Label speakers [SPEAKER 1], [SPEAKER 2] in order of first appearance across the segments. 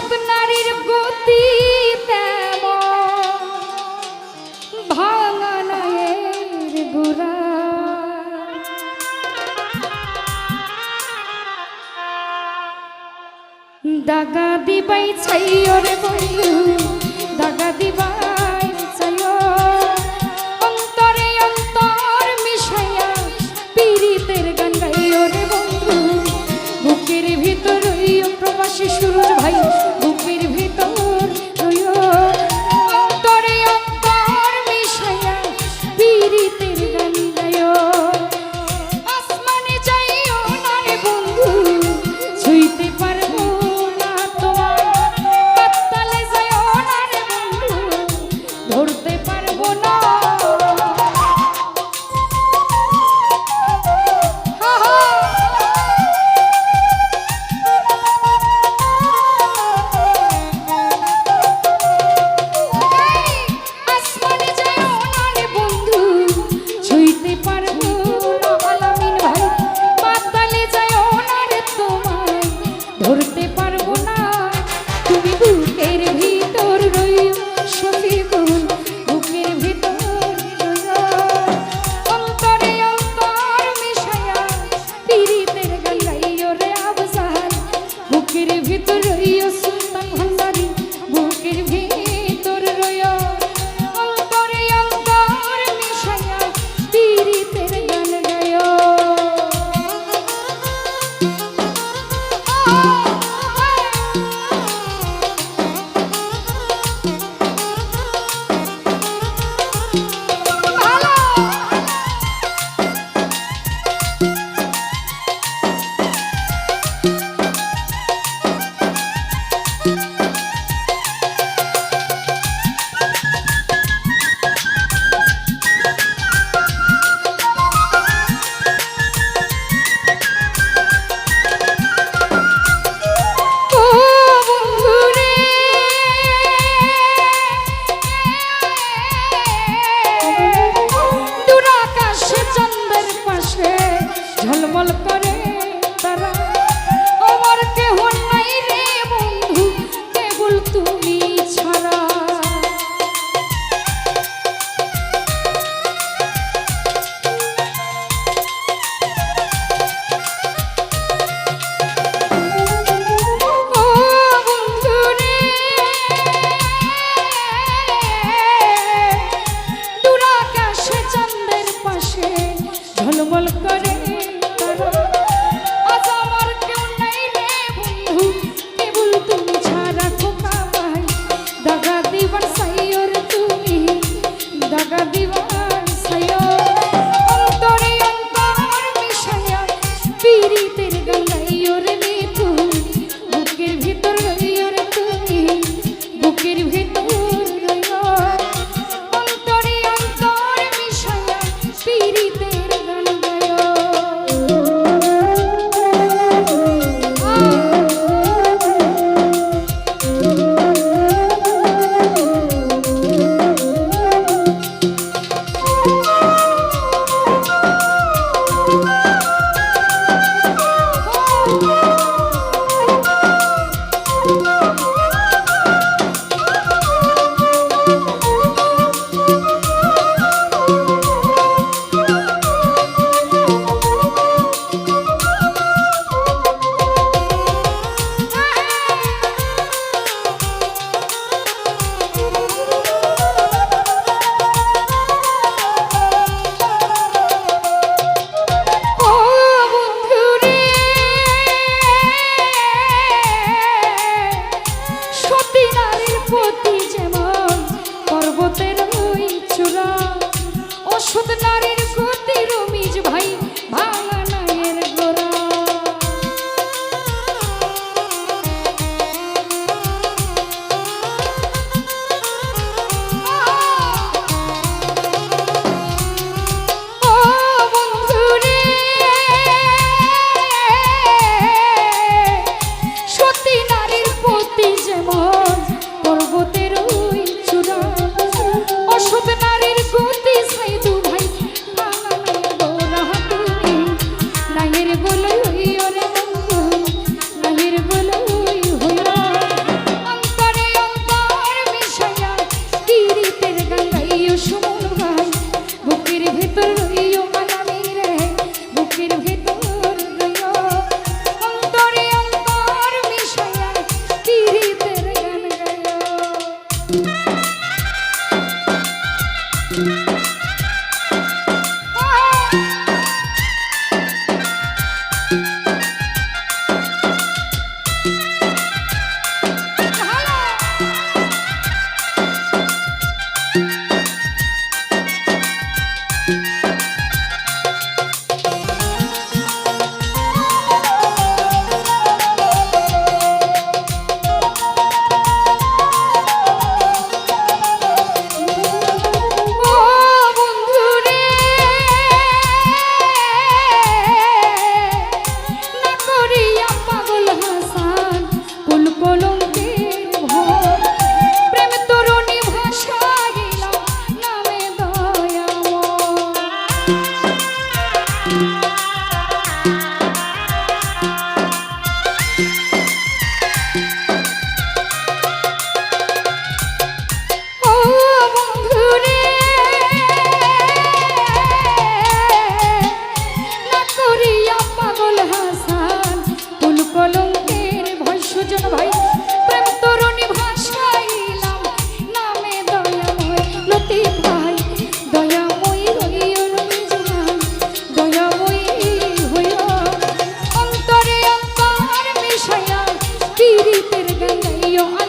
[SPEAKER 1] জগৎ নারীর গতি তেমন। ভাঙানায়ের গোড়া দাগা দিবাই ছাই ওরে বন্ধু দাগা দিবাই you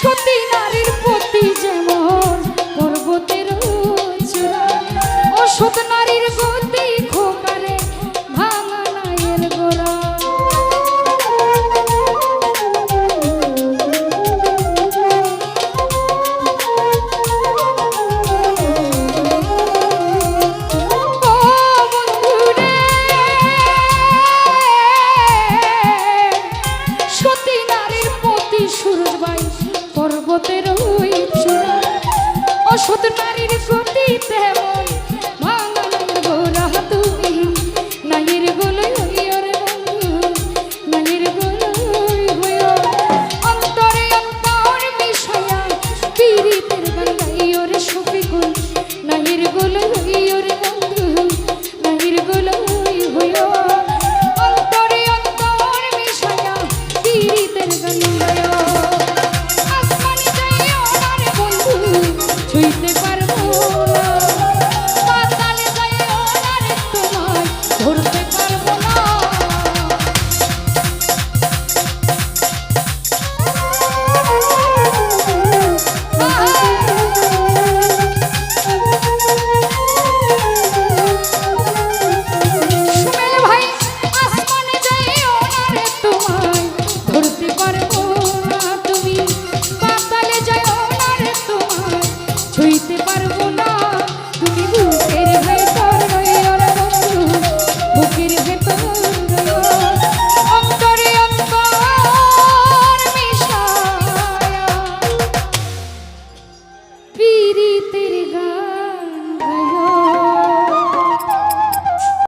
[SPEAKER 1] escutar.